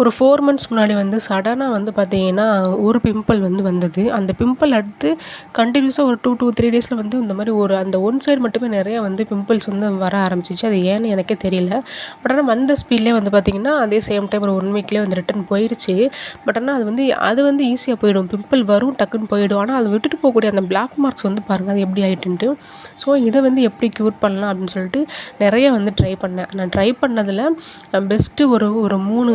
ஒரு four months முன்னாடி வந்து சடனாக வந்து பார்த்தீங்கன்னா ஒரு பிம்பிள் வந்து வந்தது. அந்த பிம்பிள் அடுத்து கண்டினியூஸாக ஒரு டூ டூ த்ரீ டேஸில் வந்து இந்த மாதிரி ஒரு அந்த ஒன் சைடு மட்டுமே நிறையா வந்து பிம்பிள்ஸ் வந்து வர ஆரம்பிச்சிச்சு. அது ஏன்னு எனக்கே தெரியல. பட் ஆனால் வந்த ஸ்பீட்லேயே வந்து பார்த்திங்கன்னா அதே சேம் டைம் ஒரு ஒன் வீக்லேயே வந்து ரிட்டன் போயிடுச்சு பட் ஆனால் அது வந்து அது வந்து ஈஸியாக போயிடும். பிம்பிள் வரும் டக்குன்னு போயிடும். ஆனால் அதை விட்டுட்டு போகக்கூடிய அந்த பிளாக் மார்க்ஸ் வந்து பாருங்கள் அது எப்படி ஆகிட்டுன்ட்டு ஸோ இதை வந்து எப்படி க்யூர் பண்ணலாம் அப்படின்னு சொல்லிட்டு நிறைய வந்து ட்ரை பண்ணேன். நான் ட்ரை பண்ணதில் பெஸ்ட்டு ஒரு ஒரு மூணு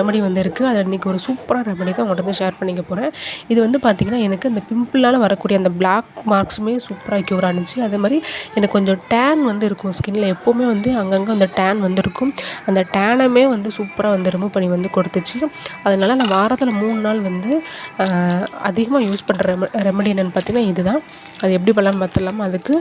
ரெமடி வந்து இருக்குது அதில் இன்றைக்கி ஒரு சூப்பராக ரெமடி தான் உங்கள்கிட்ட வந்து ஷேர் பண்ணிக்க போகிறேன் இது வந்து பார்த்திங்கன்னா எனக்கு அந்த பிம்பிளால் வரக்கூடிய அந்த பிளாக் மார்க்ஸுமே சூப்பராக க்யூர் ஆனிச்சு. அதே மாதிரி எனக்கு கொஞ்சம் டேன் வந்து இருக்கும் ஸ்கின்னில் எப்போவுமே வந்து அங்கங்கே அந்த டேன் வந்து இருக்கும் அந்த டேனமே வந்து சூப்பராக வந்து ரிமூவ் பண்ணி வந்து கொடுத்துச்சு. அதனால் நான் வாரத்தில் மூணு நாள் வந்து அதிகமாக யூஸ் பண்ணுற ரெம ரெமடி என்னென்னு பார்த்தீங்கன்னா இதுதான். அது எப்படி பண்ணலாம் பார்த்துடலாமா அதுக்கு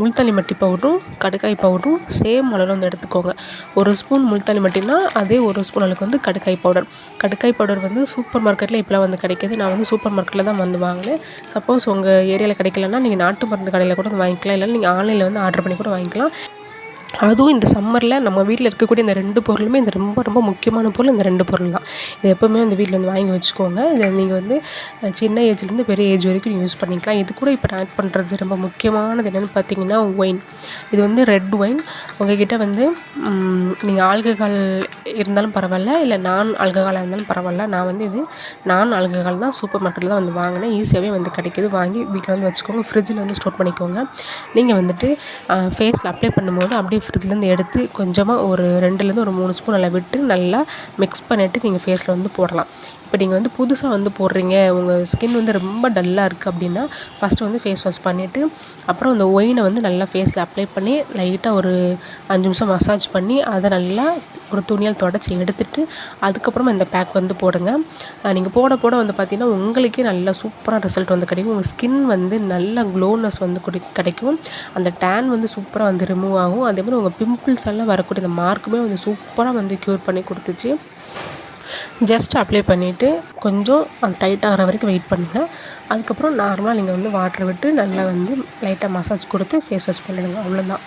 முள்தாளி மட்டி பவுடரும் கடுக்காய் பவுடரும் சேம் அளவில் வந்து எடுத்துக்கோங்க. ஒரு ஸ்பூன் முள்தாளி மட்டினா அதே ஒரு ஸ்பூன் அளவுக்கு வந்து கடுக்காய் பவுடர் கடுக்காய் பவுடர் வந்து சூப்பர் மார்க்கெட்டில் இப்போலாம் வந்து கிடைக்கிது. நான் வந்து சூப்பர் மார்க்கெட்டில் தான் வந்து வாங்கினேன். சப்போஸ் உங்கள் ஏரியாவில் கிடைக்கலன்னா நீங்கள் நாட்டு மருந்து கடையில் கூட வந்து வாங்கிக்கலாம். இல்லை நீங்கள் ஆன்லைனில் வந்து ஆர்டர் பண்ணி கூட வாங்கிக்கலாம். அதுவும் இந்த சம்மரில் நம்ம வீட்டில் இருக்கக்கூடிய இந்த ரெண்டு பொருளுமே இந்த ரொம்ப ரொம்ப முக்கியமான பொருள் இந்த ரெண்டு பொருள் தான். இது எப்போவுமே வந்து வீட்டில் வந்து வாங்கி வச்சுக்கோங்க. இதை நீங்கள் வந்து சின்ன ஏஜ்லேருந்து பெரிய ஏஜ் வரைக்கும் யூஸ் பண்ணிக்கலாம். இது கூட இப்போ நான் ஆட் பண்ணுறது ரொம்ப முக்கியமானது என்னென்னு பார்த்தீங்கன்னா ஒயின் இது வந்து ரெட் ஒயின் உங்ககிட்ட வந்து நீங்கள் ஆல்கஹால் இருந்தாலும் பரவாயில்ல இல்லை நான் ஆல்கஹாலாக இருந்தாலும் பரவாயில்ல. நான் வந்து இது நான் ஆல்கஹால் தான் சூப்பர் மார்க்கெட்டில் தான் வந்து வாங்கினேன். ஈஸியாகவே வந்து கிடைக்கிது. வாங்கி வீட்டில் வந்து வச்சுக்கோங்க. ஃப்ரிட்ஜில் வந்து ஸ்டோர் பண்ணிக்கோங்க. நீங்கள் வந்துட்டு ஃபேஸில் அப்ளை பண்ணும்போது அப்படியே ஃப்ரிட்ஜ்லேருந்து எடுத்து கொஞ்சமாக ஒரு ரெண்டுலேருந்து ஒரு மூணு ஸ்பூன் நல்லா விட்டு நல்லா மிக்ஸ் பண்ணிவிட்டு நீங்கள் ஃபேஸில் வந்து போடலாம். இப்போ நீங்கள் வந்து புதுசாக வந்து போடுறீங்க. உங்கள் ஸ்கின் வந்து ரொம்ப டல்லாக இருக்குது அப்படின்னா ஃபஸ்ட்டு வந்து ஃபேஸ் வாஷ் பண்ணிவிட்டு அப்புறம் அந்த ஒயினை வந்து நல்லா ஃபேஸில் அப்ளை பண்ணி லைட்டாக ஒரு அஞ்சு நிமிஷம் மசாஜ் பண்ணி அதை நல்லா ஒரு துணியால் தொடச்சி எடுத்துட்டு அதுக்கப்புறமா இந்த பேக் வந்து போடுங்க. நீங்கள் போட போட வந்து பார்த்திங்கன்னா உங்களுக்கே நல்லா சூப்பராக ரிசல்ட் வந்து கிடைக்கும். உங்கள் ஸ்கின் வந்து நல்ல க்ளோனஸ் வந்து குடி கிடைக்கும். அந்த டேன் வந்து சூப்பராக வந்து ரிமூவ் ஆகும். அதே மாதிரி உங்கள் பிம்பிள்ஸ் எல்லாம் வரக்கூடிய அந்த மார்க்குமே வந்து சூப்பராக வந்து க்யூர் பண்ணி கொடுத்துச்சு. ஜஸ்ட் அப்ளை பண்ணிவிட்டு கொஞ்சம் அது டைட் ஆகிற வரைக்கும் வெயிட் பண்ணுங்கள் அதுக்கப்புறம் நார்மலாக நீங்கள் வந்து வாட்டரை விட்டு நல்லா வந்து லைட்டாக மசாஜ் கொடுத்து ஃபேஸ் வாஷ் பண்ணிவிடுங்க அவ்வளோதான்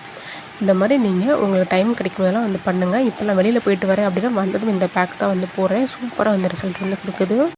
இந்த மாதிரி நீங்கள் உங்களுக்கு டைம் கிடைக்கும் போதெல்லாம் வந்து பண்ணுங்கள் இப்போ நான் வெளியில் போயிட்டு வரேன் அப்படின்னா வந்ததும் இந்த பேக் தான் வந்து போடுறேன் சூப்பராக வந்து ரிசல்ட் வந்து கொடுக்குது.